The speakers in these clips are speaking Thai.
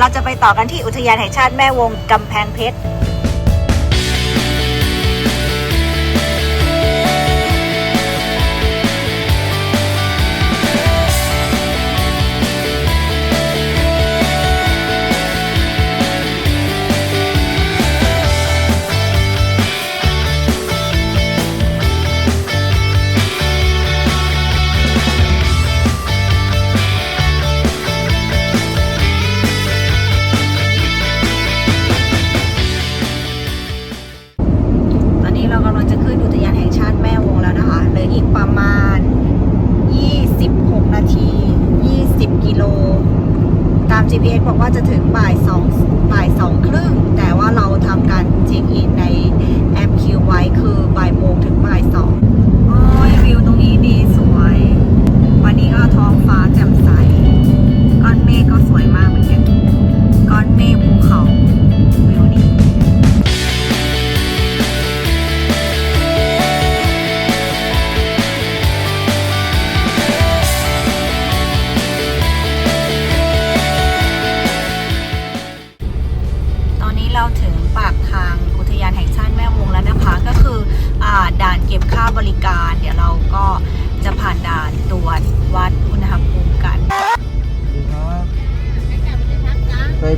เราจะไปต่อกันที่อุทยานแห่งชาติแม่วงกำแพงเพชร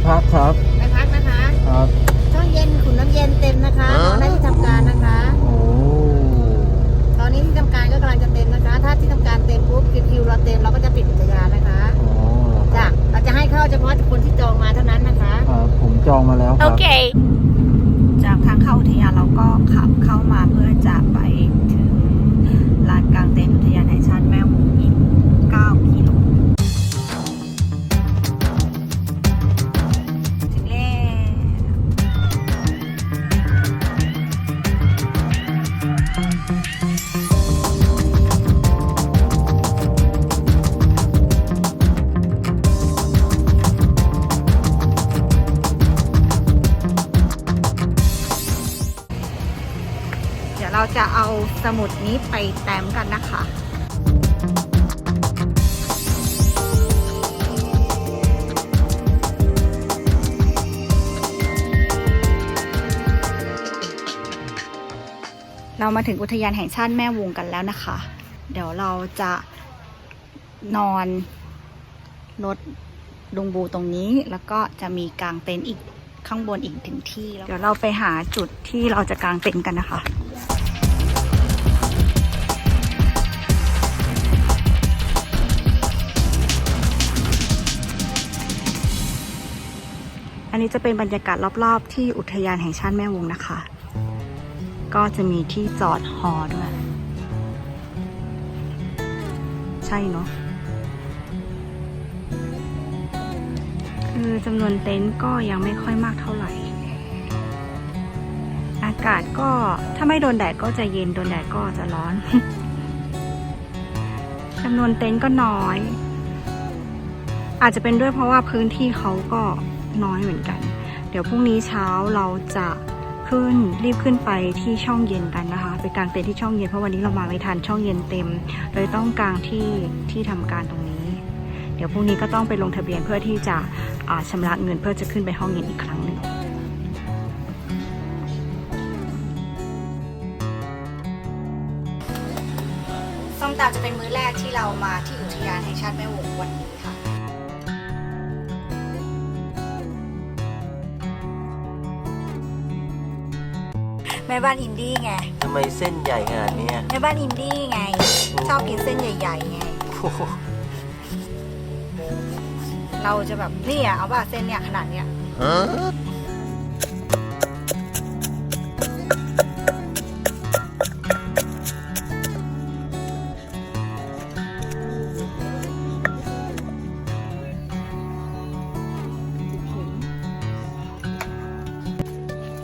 พักครับ ไปพักนะคะครับ ช่องเย็นขุนน้ำเย็นเต็มนะคะนอนได้ที่ทำการนะคะ โอ้ตอนนี้ที่ทำการก็กำลังจะเต็มนะคะ ถ้าที่ทำการเต็มปุ๊บคิวเราเต็มเราก็จะปิดอุทยานนะคะโอ้จ้ะเราจะให้เข้าเฉพาะคนที่จองมาเท่านั้นนะคะ ครับผมจองมาแล้วครับ จากทางเข้าอุทยานเราก็ขับเข้ามาเพื่อจะไปถึงลานกลางเต็นท์อุทยาน สมุดนี้ไปแต้มกันนะคะเรามาถึงอุทยานแห่งชาติแม่วงกันแล้วนะคะ เดี๋ยวเราจะนอนรถลุงบูตรงนี้ แล้วก็จะมีกางเต็นท์อีกข้างบนอีกถึงที่ เดี๋ยวเราไปหาจุดที่เราจะกางเต็นท์กันนะคะ อันนี้จะเป็นบรรยากาศรอบๆ ที่อุทยานแห่งชาติแม่วงนะคะ ก็จะมีที่จอดฮอด้วย ใช่เนาะคือจำนวนเต็นท์ก็ยังไม่ค่อยมากเท่าไหร่ อากาศก็ถ้าไม่โดนแดดก็จะเย็น โดนแดดก็จะร้อนจำนวนเต็นท์ก็น้อย อาจจะเป็นด้วยเพราะว่าพื้นที่เขาก็ น้อยเหมือนกัน เดี๋ยวพรุ่งนี้เช้าเราจะขึ้นรีบขึ้นไปที่ช่องเย็นกันนะคะ ไปกางเต็นท์ที่ช่องเย็นเพราะวันนี้เรามาไม่ทันช่องเย็นเต็มเลยต้องกางที่ที่ทำการตรงนี้ เดี๋ยวพรุ่งนี้ก็ต้องไปลงทะเบียนเพื่อที่จะอ่าชำระเงินเพื่อจะขึ้นไปห้องเย็นอีกครั้งหนึ่งส้มตำจะเป็นมื้อแรกที่เรามาที่อุทยานแห่งชาติแม่วงวันนี้ ม่บ้านอินดี้ไง ทำไมเส้นใหญ่ขนาดเนี้ย แม่บ้านอินดี้ไง ชอบกินเส้นใหญ่ๆไงโอ้โหเราจะแบบนี่อะเอาป่ะเส้นเนี่ยขนาดเนี้ยฮะ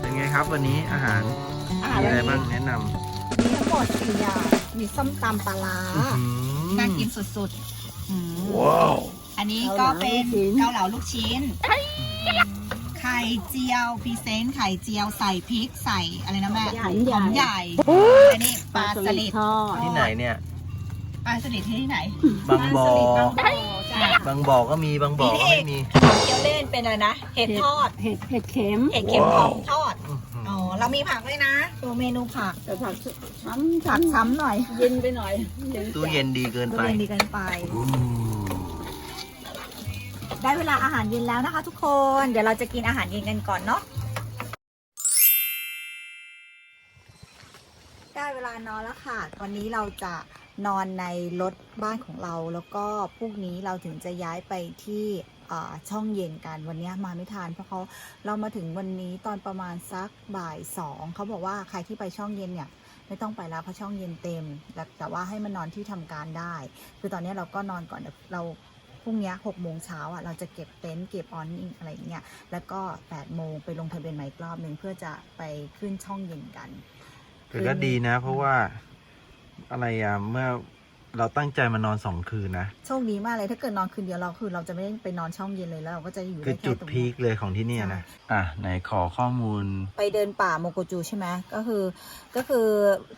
เป็นไงครับวันนี้อาหารอาหาร มีวันอะไรนี้บ้างแนะนมีทั้งหมดสี่อย่างมีส้มตำปลาร้าำน่ากินสุดๆอืมว้าวอันนี้ก็เป็นเกาเหลาลูกชิ้น ไข่เจียวพรีเซนต์ไข่เจียวใส่พริกใส่อะไรนะแม่หอมหใหญ่ อมใหญ่ อันนี้ปลาสลิดทอดที่ไหนเนี่ย ปลาสลิดที่ไหนบางบ่อ ปลาสลิดบางบ่อจ้ะบางบ่อก็มีบางบ่อก็ไม่มีเกี๊ยวเล่นเป็นอะไรนะ เห็ดทอด เห็ดเห็ดเข็ม เห็ดเข็มทองทอดอ๋อ เรามีผักด้วยนะตัวเมนูผักแต่ผักช้ำผักซ้ำหน่อยเย็นไปหน่อยเย็นตู้เย็นดีเกินตัวไป เย็นดีเกินไป ได้เวลาอาหารเย็นแล้วนะคะ ทุกคน เดี๋ยวเราจะกินอาหารเย็นกันก่อนเนาะได้เวลานอนแล้วค่ะวันนี้เราจะนอนในรถบ้านของเรา แล้วก็พรุ่งนี้เราถึงจะย้ายไปที่อ่า ช่องเย็นกันวันนี้มาไม่ทันเพราะเขาเรามาถึงวันนี้ตอนประมาณสักบ่ายสองเขาบอกว่าใครที่ไปช่องเย็นเนี่ยไม่ต้องไปแล้วเพราะช่องเย็นเต็ม แต่แต่ว่าให้มันนอนที่ทำการได้ คือตอนนี้เราก็นอนก่อนเราพรุ่งนี้หกโมงเช้าอะเราจะเก็บเต็นท์เก็บออนนิ่งอะไรอย่างเงี้ยแล้วก็แปดโมงไปลงทะเบียนใหม่อีกรอบหนึ่งเพื่อจะไปขึ้นช่องเย็นกันแต่ก็ดีนะ เพราะว่าอะไรอะเมื่อ เราตั้งใจมานอนสองคืนนะ โชคดีมากเลยถ้าเกิดนอนคืนเดียวเราคือ เราจะไม่ได้ไปนอนช่องเย็นเลยแล้วเราก็จะอยู่คือได้แค่จุดตรงพีนี้ คเลยของที่เนี่ยนะ อะไหนขอข้อมูล ไปเดินป่าโมโกจูใช่ไหมก็คือก็คือ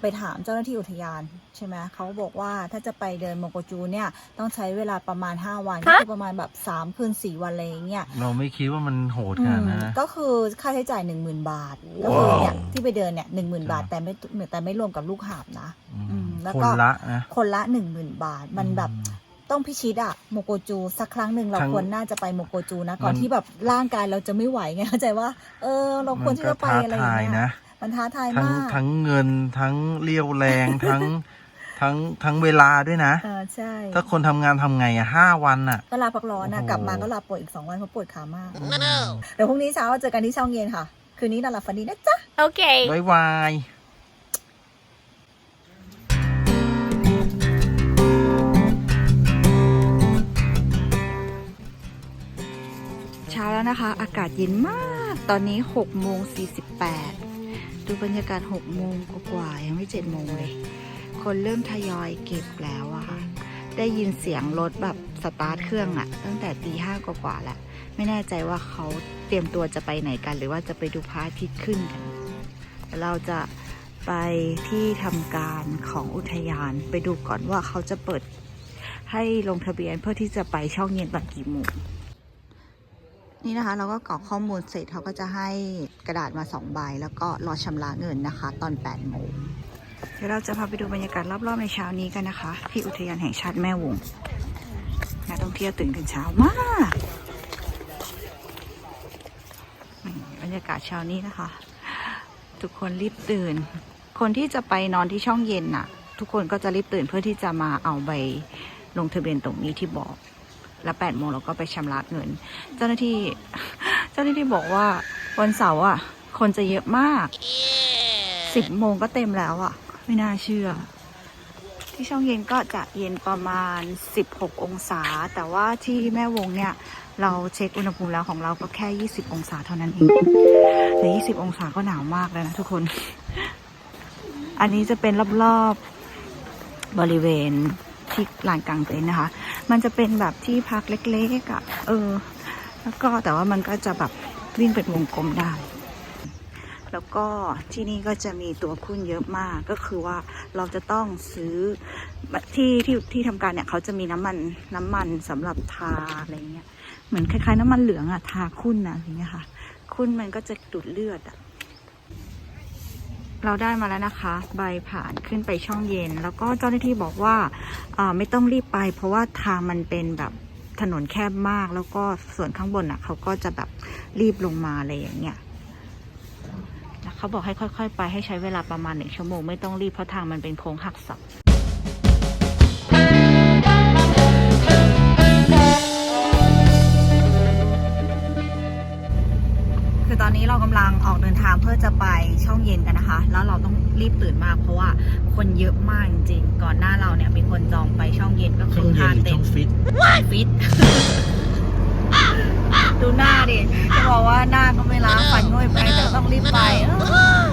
ไปถามเจ้าหน้าที่อุทยานใช่ไหมเขาบอกว่าถ้าจะไปเดินโมโกจูเนี่ยต้องใช้เวลาประมาณ 5 วันก็คือประมาณแบบ3คืน4วันอะไรอย่างเงี้ยเราไม่คิดว่ามันโหดขนาดนั้นนะ ก็คือค่าใช้จ่าย 1 0,000 บาทก็คือเนี่ยที่ไปเดินเนี่ยหนึ่งหมื่นบาทครับแต่ไม่แต่ไม่รวมกับลูกหาบนะ อืมอืมแล้วคก็นละนะ คนละ10,000บาท มันแบบอืมต้องพิชิตอะโมโกจู สักครั้งหนึ่งเราทั้งควรน่าจะไปโมโกจูนะก่อนมัน ที่แบบร่างกายเราจะไม่ไหวไงเข้าใจว่า เออ เราควรที่จะไปอะไรอย่างมันก็ท้าทายเงี้นะยมันท้าทายทั้งมากทั้งเงินทั้งเรี่ยวแรง ทั้งทั้งทั้งเวลาด้วยนะ เออใช่ ถ้าคนทำงานทำไงอะห้าวันอะ ก็ลาพักร้อนนะโอ้โห กลับมาก็ลาป่วยอีก 2 วันเพราะปวดขามากเดี๋ยวพรุ่งนี้เช้าเจอกันที่ช่องเย็นค่ะ คืนนี้นอนหลับฝันดีนะจ๊ะ Okay. บายบาย ช้าแล้วนะคะ อากาศเย็นมาก ตอนนี้6โมง48 ดูบรรยากาศ6โมงกว่าๆยังไม่7โมงเลย คนเริ่มทยอยเก็บแล้วอะค่ะ ได้ยินเสียงรถแบบสตาร์ทเครื่องอะตั้งแต่ตีห้ากว่าๆแล้ว ไม่แน่ใจว่าเขาเตรียมตัวจะไปไหนกัน หรือว่าจะไปดูพระอาทิตย์ขึ้นกันเดี๋ยวเราจะไปที่ทำการของอุทยานไปดูก่อนว่าเขาจะเปิดให้ลงทะเบียนเพื่อที่จะไปช่องเย็นตอนกี่โมง นี่นะคะเราก็กรอกข้อมูลเสร็จเขาก็จะให้กระดาษมาสองใบแล้วก็รอชำระเงินนะคะ ตอน8โมงเดี๋ยวเราจะพาไปดูบรรยากาศรอบๆในเช้านี้กันนะคะ ที่อุทยานแห่งชาติแม่วงนักท่องเที่ยวตื่นกันเช้ามากบรรยากาศเช้านี้นะคะ ทุกคนรีบตื่น คนที่จะไปนอนที่ช่องเย็นน่ะ ทุกคนก็จะรีบตื่นเพื่อที่จะมาเอาใบลงทะเบียนตรงนี้ที่บอก แล้ว8โมงเราก็ไปชำระเงิน เจ้าหน้าที่ เจ้าหน้าที่บอกว่าวันเสาร์อะ คนจะเยอะมากสิบโมงก็เต็มแล้วอะ ไม่น่าเชื่อ ที่ช่องเย็นก็จะเย็นประมาณ 16 องศา แต่ว่าที่แม่วงเนี่ย เราเช็คอุณหภูมิแล้วของเราก็แค่ 20 องศาเท่านั้นเองแต่ 20 องศาก็หนาวมากเลยนะทุกคน อันนี้จะเป็นรอบๆบริเวณที่ลานกลางเต็นท์นะคะ มันจะเป็นแบบที่พักเล็กๆอะ่ะเออ แล้วก็แต่ว่ามันก็จะแบบวิ่งเป็นวงกลมได้ แล้วก็ที่นี่ก็จะมีตัวคุ้นเยอะมาก ก็คือว่าเราจะต้องซื้อที่ที่ที่ทำการเนี่ยเขาจะมีน้ำมันน้ำมันสำหรับทาอะไรเงี้ย เหมือนคล้ายๆ น้ำมันเหลืองอะทาคุ้นนะอะไรเงี้ยค่ะ คุ้นมันก็จะดูดเลือดอะ เราได้มาแล้วนะคะ ใบผ่านขึ้นไปช่องเย็น แล้วก็เจ้าหน้าที่บอกว่าไม่ต้องรีบไป เพราะว่าทางมันเป็นแบบถนนแคบมาก แล้วก็ส่วนข้างบนอะเขาก็จะแบบรีบลงมาอะไรอย่างเงี้ยแล้วเขาบอกให้ค่อย ๆ ไปให้ใช้เวลาประมาณหนึ่งชั่วโมงไม่ต้องรีบเพราะทางมันเป็นโค้งหักศอกางเพื่อจะไปช่องเย็นกันนะคะ แล้วเราต้องรีบตื่นมากเพราะว่าคนเยอะมากจริงๆก่อนหน้าเราเนี่ยมีคนจองไปช่องเย็นก็ช่คือองเย็ห้านหรือเต็ช่มองฟิตฟิต ดูหน้าดิ จะบอกว่าหน้าก็ไม่ล้างฟันก็ไม่ไปแต่ก็ต้องรีบไปเออ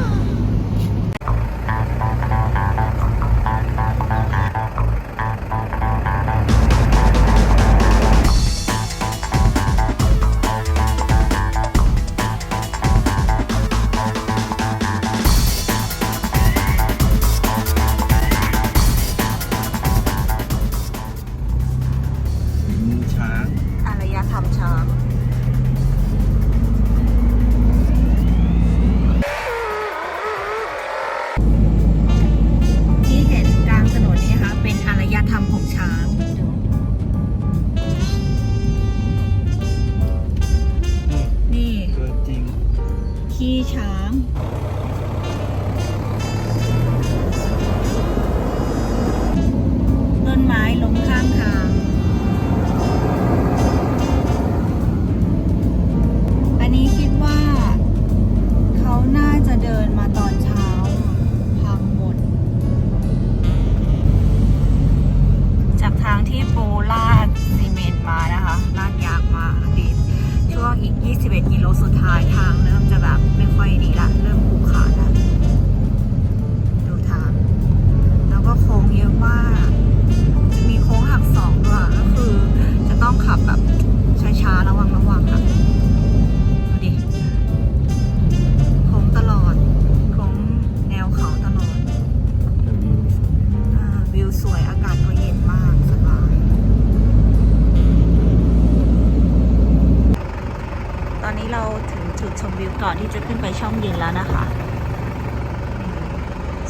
ช่องเย็นแล้วนะคะ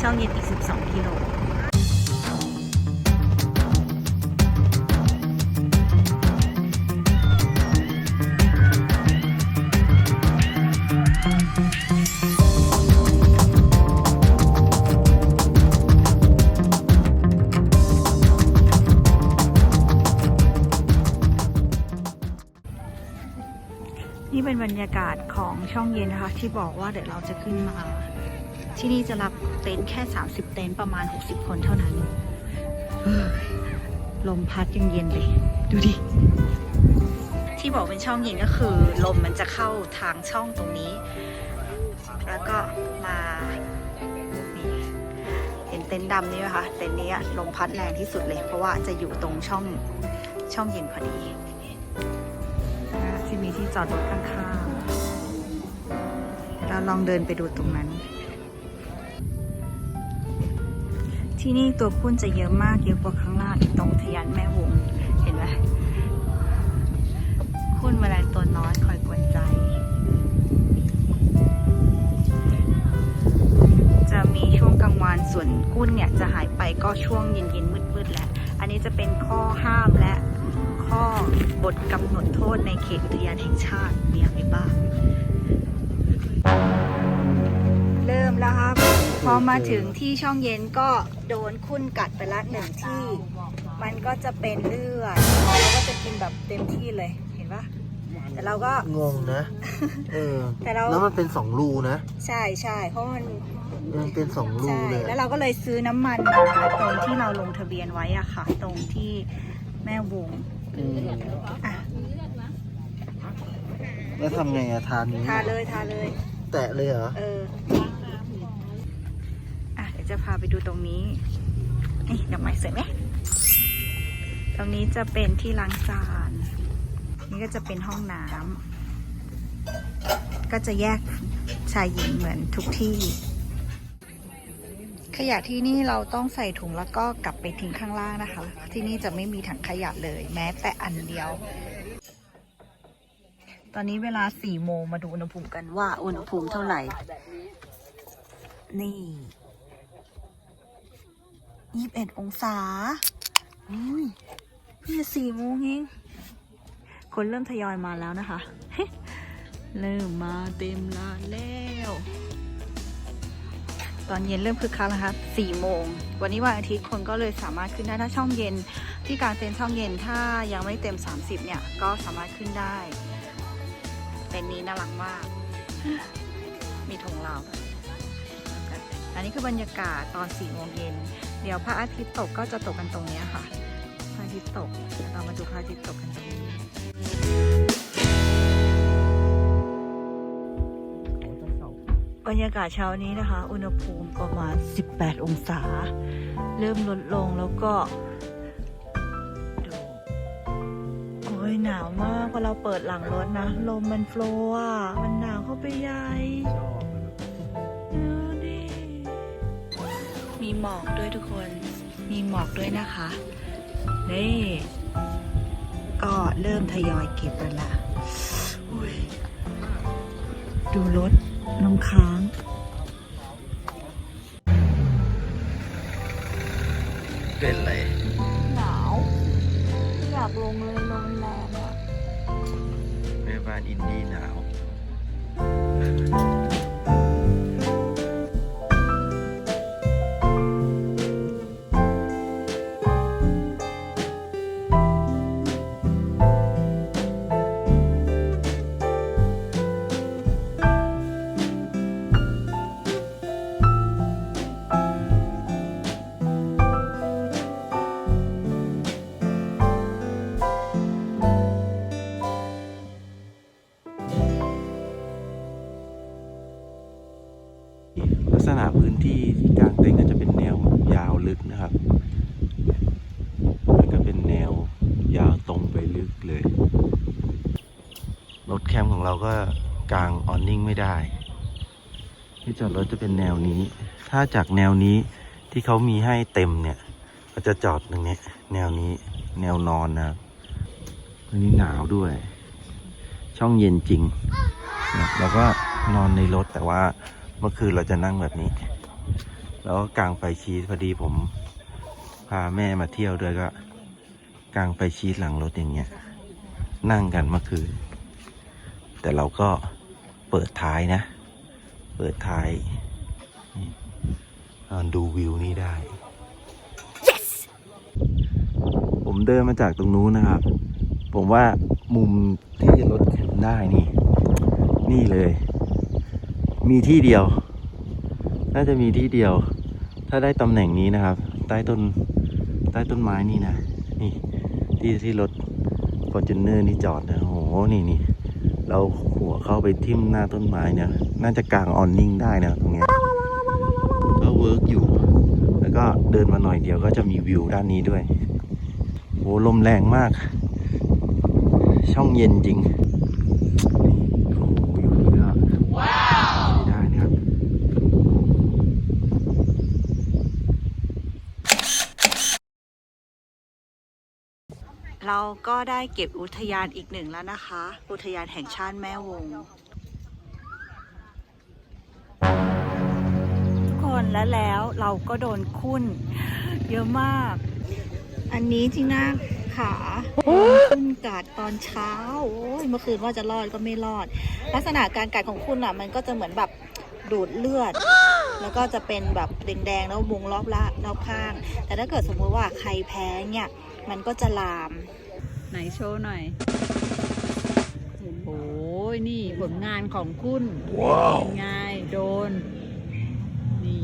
ช่องเย็นอีก บรรยากาศของช่องเย็นนะคะที่บอกว่าเดี๋ยวเราจะขึ้นมา ที่นี่จะรับเต็นท์แค่ 30 เต็นท์ประมาณ 60 คนเท่านั้น ลมพัดยังเย็นเลย ดูดิ ที่บอกเป็นช่องเย็นก็คือ ลมมันจะเข้าทางช่องตรงนี้ แล้วก็มาเห็นเต็นท์ดำนี่ไหมคะเต็นท์นี้ลมพัดแรงที่สุดเลย เพราะว่าจะอยู่ตรงช่องช่องเย็นพอดี ที่มีที่จอดรถข้างๆ เราลองเดินไปดูตรงนั้น ที่นี่ตัวพุ่นจะเยอะมากเยอะกว่าข้างล่างอีกตรงทยานแม่วง เห็นไหมคุณแมลงตัวน้อยคอยกวนใจ จะมีช่วงกลางวันส่วนกุ้นเนี่ยจะหายไปก็ช่วงเย็นๆมืดๆแหละอันนี้จะเป็นข้อห้ามและ ข้อบทกำหนดโทษในเขตอุทยานแห่งชาติมีอะไรบ้าง เริ่มแล้วครับ พอมาถึงที่ช่องเย็นก็โดนคุ้นกัดไปละหนึ่งที่ มันก็จะเป็นเลือดเราก็จะกินแบบเต็มที่เลยเห็นปะแต่เราก็งงนะ เออ แต่เราแล้วมันเป็นสองรูนะ ใช่ใช่เพราะมันมันเป็นสองรูใช่เลยแล้วเราก็เลยซื้อน้ำมันมาตรงที่เราลงทะเบียนไว้อะค่ะ ตรงที่แม่วง อืมอะแล้วทำไงอะทานนี้ทาเลยทาเลย แตะเลยเหรอ เออ อะเดี๋ยวจะพาไปดูตรงนี้นี่ดอกไม้สวยไหม ตรงนี้จะเป็นที่ล้างจาน นี่ก็จะเป็นห้องน้ำ ก็จะแยกชายหญิงเหมือนทุกที่ ขยะที่นี่เราต้องใส่ถุงแล้วก็กลับไปทิ้งข้างล่างนะคะ ที่นี่จะไม่มีถังขยะเลย แม้แต่อันเดียว ตอนนี้เวลาสี่โมงมาดูอุณหภูมิกันว่าอุณหภูมิเท่าไหร่ นี่ยี่สิบเอ็ดองศาอุ้ยเพิ่งจะสี่โมงเองคนเริ่มทยอยมาแล้วนะคะ เริ่มมาเต็มร้านแล้ว ตอนเย็นเริ่มคึกคักแล้วคะสี่โมง วันนี้วันอาทิตย์คนก็เลยสามารถขึ้นได้ถ้าช่องเย็นที่กลางเต็นช่องเย็นถ้ายังไม่เต็ม 30 เนี่ย ก็สามารถขึ้นได้เต็นนี้น่ารักมาก มีธงลาวด้วยอันนี้คือบรรยากาศตอน4โมงเย็น เดี๋ยวพระอาทิตย์ตกก็จะตกกันตรงนี้ค่ะ พระอาทิตย์ตกเรามาดูพระอาทิตย์ตกกันตรงนี้ บรรยากาศเช้านี้นะคะ อุณหภูมิประมาณ 18 องศา เริ่มลดลงแล้วก็ดูโอ้ยหนาวมากพอเราเปิดหลังรถนะ ลมมันโฟล์อะ มันหนาวเข้าไปใหญ่มีหมอกด้วยทุกคน มีหมอกด้วยนะคะ นี่ ก็เริ่มทยอยเก็บกันละดูรถ น้ำค้างเป็นไรหนาวอยากลงเลยลมแรงอะแม่บ้านอินดี้หนาว ก็กางออนนิ่งไม่ได้ ที่จอดรถจะเป็นแนวนี้ ถ้าจากแนวนี้ที่เขามีให้เต็มเนี่ย ก็จะจอดตรงนี้แนวนี้แนวนอนนะครับอันนี้หนาวด้วย ช่องเย็นจริงนะแล้วก็นอนในรถแต่ว่าเมื่อคืนเราจะนั่งแบบนี้ แล้วก็กางไฟชีสพอดีผม พาแม่มาเที่ยวด้วยก็กางไฟชีสหลังรถอย่างเงี้ย นั่งกันเมื่อคืน แต่เราก็เปิดท้ายนะ เปิดท้ายนี่นอนดูวิวนี้ได้ผมเดินมาจากตรงนู้นนะครับ ผมว่ามุมที่จะรถแข็งได้นี่ นี่เลย มีที่เดียว น่าจะมีที่เดียว ถ้าได้ตำแหน่งนี้นะครับ ใต้ต้นใต้ต้นไม้นี่นะ นี่ ที่ที่รถฟอร์จูเนอร์นี่จอดนะโอ้โห นี่นี่ เราหัวเข้าไปทิ่มหน้าต้นไม้เนี่ย น่าจะกางออนนิ่งได้นะตรงเนี้ยก็เวิร์กอยู่ แล้วก็เดินมาหน่อยเดียวก็จะมีวิวด้านนี้ด้วยโหลมแรงมาก ช่องเย็นจริง นี่โอ้โหวิวนี้ก็ใช้ได้นะครับ เราก็ได้เก็บอุทยานอีกหนึ่งแล้วนะคะ อุทยานแห่งชาติแม่วง ทุกคนและแล้วเราก็โดนคุ้น เยอะมาก อันนี้ที่หน้าขาคุ้นกัดตอนเช้าโอ้ยเมื่อคืนว่าจะรอดก็ไม่รอด ลักษณะการกัดของคุณอะ มันก็จะเหมือนแบบดูดเลือด แล้วก็จะเป็นแบบแดงๆแล้ววงรอบละรอบข้าง แต่ถ้าเกิดสมมติว่าใครแพ้เนี่ย มันก็จะลาม ไหนโชว์หน่อย โอ้ยนี่ผลงานของคุณเป็นไงโดน นี่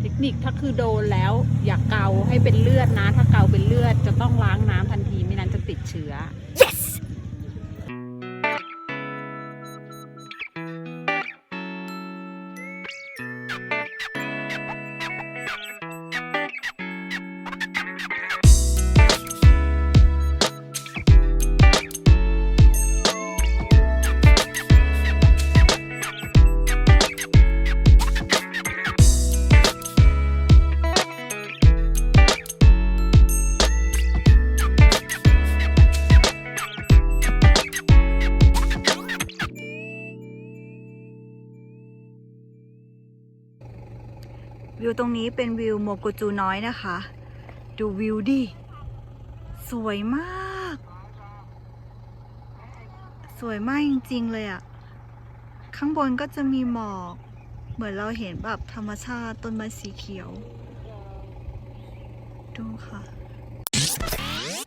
เทคนิคถ้าคือโดนแล้ว อย่าเกาให้เป็นเลือดนะ ถ้าเกาเป็นเลือดจะต้องล้างน้ำทันทีไม่นั้นจะติดเชื้อ นี้เป็นวิวโมกุจูน้อยนะคะ ดูวิวดิ สวยมาก สวยมากจริงๆเลยอะข้างบนก็จะมีหมอก เหมือนเราเห็นแบบธรรมชาติต้นไม้สีเขียว ดูค่ะ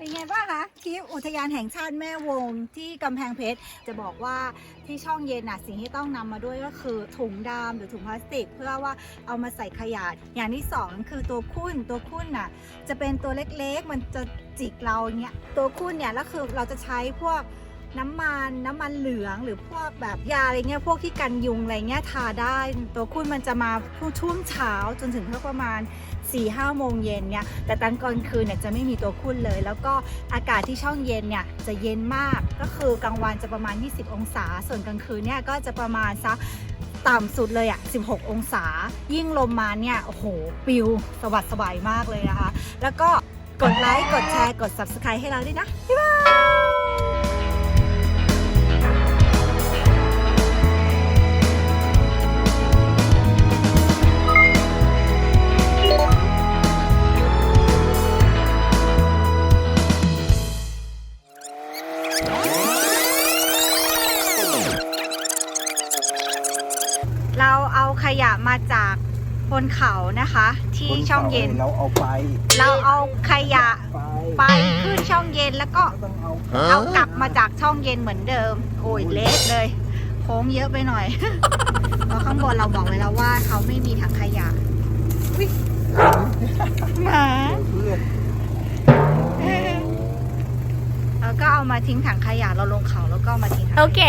เป็นไงบ้างคะทริปอุทยานแห่งชาติแม่วงที่กำแพงเพชรจะบอกว่าที่ช่องเย็นน่ะสิ่งที่ต้องนำมาด้วยก็คือถุงดำหรือถุงพลาสติก เพื่อว่าเอามาใส่ขยะอย่างที่สองคือตัวคุ้นตัวคุ้นน่ะจะเป็นตัวเล็กๆ มันจะจิกเราเงี้ยตัวคุ้นเนี่ยแล้วคือเราจะใช้พวก น้ำมันน้ำมันเหลืองหรือพวกแบบยาอะไรเงี้ยพวกที่กันยุงอะไรเงี้ยทาได้ ตัวคุ้นมันจะมาช่วงเช้าจนถึงเพื่อประมาณ4ี่ห้าโมงเย็นเนี่ยแต่ตอนกลางคืนเนี่ยจะไม่มีตัวคุ้นเลย แล้วก็อากาศที่ช่องเย็นเนี่ยจะเย็นมากก็คือกลางวันจะประมาณ 20 องศา ส่วนกลางคืนเนี่ยก็จะประมาณสักต่ำสุดเลยอะ16 องศา ยิ่งลมมาเนี่ย โอ้โห ปิว สวัสดสบายมากเลยนะคะ แล้วก็กดไลค์ กดแชร์ กด Subscribe ให้เราด้วยนะ บ๊ายบาย นเขานะคะ ที่ช่องเย็น เราเอาไป เราเอาขยะไปไปขึ้นช่องเย็นแล้วก็ต้องเอาเอากลับมาจากช่องเย็นเหมือนเดิม โอ้ยเละเลย โค้งเยอะไปหน่อยเพราะข้างบนเราบอกเลยแล้วว่าเขาไม่มีถังขยะอุ๊ยหมาเพื่อนแล้วก็เอามาทิ้งถังขยะเราลงเขาแล้วก็เอามาทิ้งถังขยะโอเค